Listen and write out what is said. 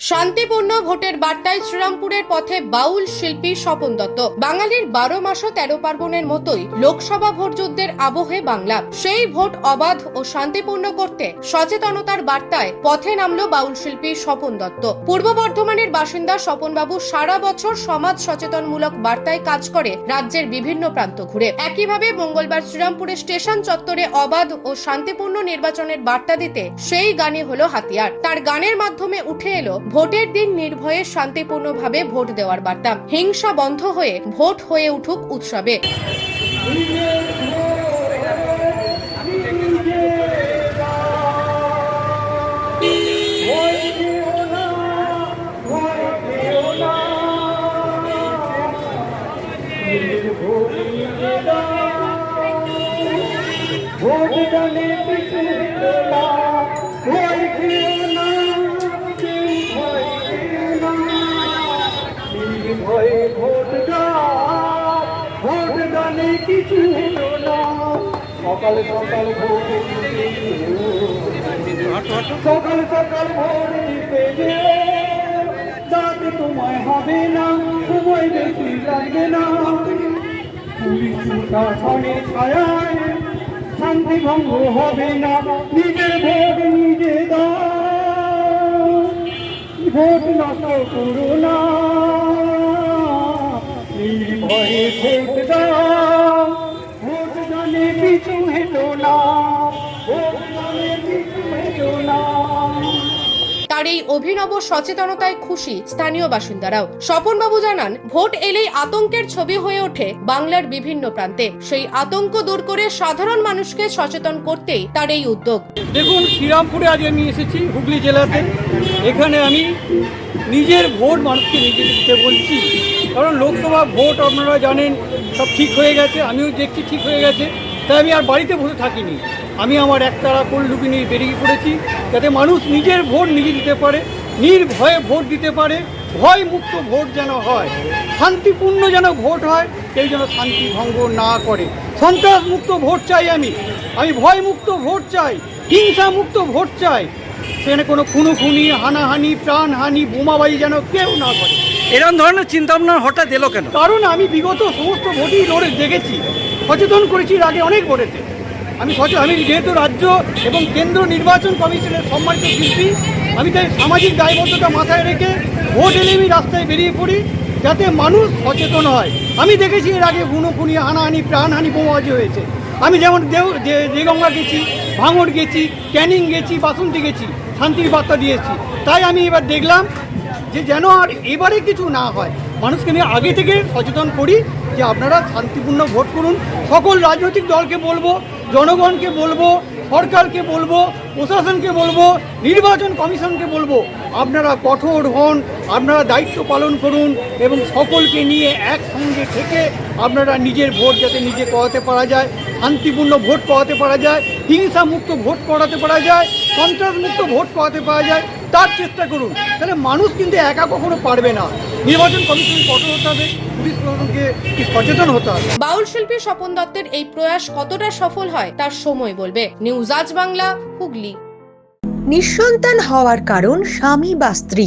শান্তিপূর্ণ ভোটের বার্তায় শ্রীরামপুরের পথে বাউল শিল্পী স্বপন দত্ত। বাঙালির বারো মাস ও তেরো পার্বণের মতোই লোকসভা ভোট যুদ্ধের আবহে বাংলা। সেই ভোট অবাধ ও শান্তিপূর্ণ করতে সচেতনতার বার্তায় পথে নামলো বাউল শিল্পী স্বপন দত্ত। পূর্ব বর্ধমানের বাসিন্দা স্বপনবাবু সারা বছর সমাজ সচেতনমূলক বার্তায় কাজ করে রাজ্যের বিভিন্ন প্রান্ত ঘুরে। একইভাবে মঙ্গলবার শ্রীরামপুরের স্টেশন চত্বরে অবাধ ও শান্তিপূর্ণ নির্বাচনের বার্তা দিতে সেই গানই হলো হাতিয়ার। তার গানের মাধ্যমে উঠে এলো ভোটের দিন নির্ভয়ে শান্তিপূর্ণভাবে ভোট দেওয়ার বার্তা। হিংসা বন্ধ হয়ে ভোট হয়ে উঠুক উৎসবে। ভোট ডালে পিছু কিছু সকাল সকাল ভোট সকাল সকাল দিতে যেও। যাতে তোমায় হবে না, সময় বেশি লাগবে না। পুলিশ শান্তি ভঙ্গ হবে না। নিজের ভোট নিজে ভোট নষ্ট করো না। নির্ভয়ে ভোট দাও। না তার এই অভিনব সচেতনতায় খুশি স্থানীয় বাসিন্দারাও। স্বপনবাবু জানান, ভোট এলেই আতঙ্কের ছবি হয়ে ওঠে বাংলার বিভিন্ন প্রান্তে। সেই আতঙ্ক দূর করে সাধারণ মানুষকে সচেতন করতেই তার এই উদ্যোগ। দেখুন, শ্রীরামপুরে আজ আমি এসেছি হুগলি জেলাতে। এখানে আমি নিজের ভোট মানুষকে নিজে দিতে বলছি। কারণ লোকসভা ভোট আপনারা জানেন, সব ঠিক হয়ে গেছে, আমিও দেখছি ঠিক হয়ে গেছে। তাই আমি আর বাড়িতে বসে থাকিনি। আমি আমার একতারা কোল্ডুকি নিয়ে বেরিয়ে পড়েছি, যাতে মানুষ নিজের ভোট নিজে দিতে পারে, নির্ভয়ে ভোট দিতে পারে ভয় মুক্ত ভোট যেন হয়, শান্তিপূর্ণ যেন ভোট হয় কেউ যেন শান্তি ভঙ্গ না করে। সন্ত্রাস মুক্ত ভোট চাই আমি। আমি ভয় মুক্ত ভোট চাই হিংসা মুক্ত ভোট চাই। সেখানে কোনো খুনোখুনি, হানাহানি, প্রাণহানি, বোমাবাজি যেন কেউ না করে। এরকম ধরনের চিন্তা ভাবনা হঠাৎ এলো কেন? কারণ আমি বিগত সমস্ত ভোটই লড়ে দেখেছি, সচেতন করেছি আগে অনেক ভোটেতে। আমি সচেতন আমি যেহেতু রাজ্য এবং কেন্দ্র নির্বাচন কমিশনের সম্মানিত শিল্পী, আমি তাই সামাজিক দায়বদ্ধতা মাথায় রেখে ভোট এলে আমি রাস্তায় বেরিয়ে পড়ি, যাতে মানুষ সচেতন হয়। আমি দেখেছি এর আগে খুনোখুনি হানাহানি প্রাণহানি বোমাবাজি হয়েছে। আমি যেমন দেও দেগঙ্গা গেছি, ভাঙড় গেছি, ক্যানিং গেছি, বাসন্তী গেছি, শান্তির বার্তা দিয়েছি। তাই আমি এবার দেখলাম যে যেন আর এবারে কিছু না হয়। মানুষকে আমি আগে থেকে সচেতন করি যে আপনারা শান্তিপূর্ণ ভোট করুন। সকল রাজনৈতিক দলকে বলব, জনগণকে বলব, সরকারকে বলব, প্রশাসনকে বলব, নির্বাচন কমিশনকে বলব, আপনারা কঠোর হন, আপনারা দায়িত্ব পালন করুন এবং সকলকে নিয়ে একসঙ্গে থেকে আপনারা নিজের ভোট যাতে নিজে করাতে পারা যায়, শান্তিপূর্ণ ভোট করাতে পারা যায়, হিংসামুক্ত ভোট করাতে পারা যায়, সন্ত্রাসমুক্ত ভোট করাতে পারা যায় তার চেষ্টা করুন। তাহলে মানুষ কিন্তু একা কখনো পারবে না। নির্বাচন কমিশন কঠোর হতে হবে পুলিশ প্রশাসনকে সচেতন হতে হবে? বাউল শিল্পী স্বপন দত্তের এই প্রয়াস কতটা সফল হয় তার সময় বলবে নিউজ আজ বাংলা হুগলি। নিঃসন্তান হওয়ার কারণ স্বামী বা স্ত্রী।